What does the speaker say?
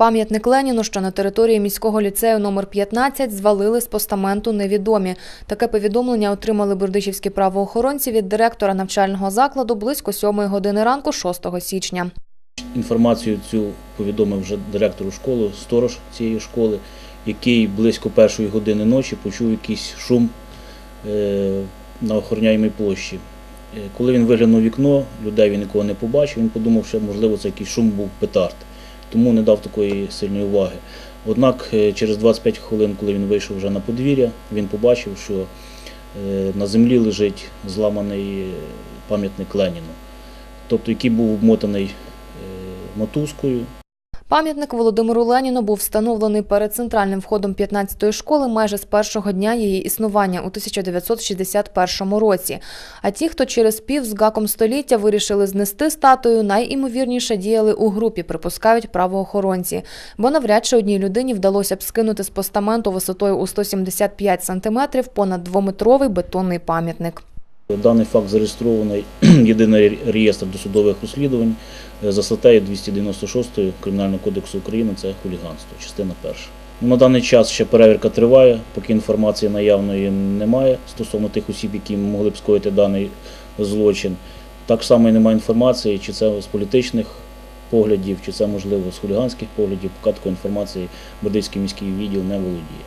Пам'ятник Леніну, що на території міського ліцею номер 15 звалили з постаменту невідомі. Таке повідомлення отримали бердичівські правоохоронці від директора навчального закладу близько 7 години ранку 6 січня. Інформацію цю повідомив вже директору школи, сторож цієї школи, який близько першої години ночі почув якийсь шум е, на охороняємій площі. Е, Коли він виглянув вікно, людей він нікого не побачив, він подумав, що можливо це якийсь шум був петард, тому не дав такої сильної уваги. Однак е, через 25 хвилин, коли він вийшов вже на подвір'я, він побачив, що е, на землі лежить зламаний е, пам'ятник Леніну, тобто який був обмотаний мотузкою. Пам'ятник Володимиру Леніну був встановлений перед центральним входом 15-ї школи майже з першого дня її існування у 1961 році. А ті, хто через пів з гаком століття вирішили знести статую, найімовірніше діяли у групі, припускають правоохоронці. Бо навряд чи одній людині вдалося б скинути з постаменту висотою у 175 сантиметрів понад двометровий бетонний пам'ятник. Даний факт зареєстрований єдиний реєстр досудових розслідувань е, за статтею 296 Кримінального кодексу України це хуліганство, частина перша. Ну, На даний час ще перевірка триває, поки інформації наявної немає стосовно тих осіб, які могли б скоїти даний злочин. Так само і немає інформації, чи це з політичних поглядів, чи це можливо з хуліганських поглядів, поки такої інформації Бердицький міський відділ не володіє.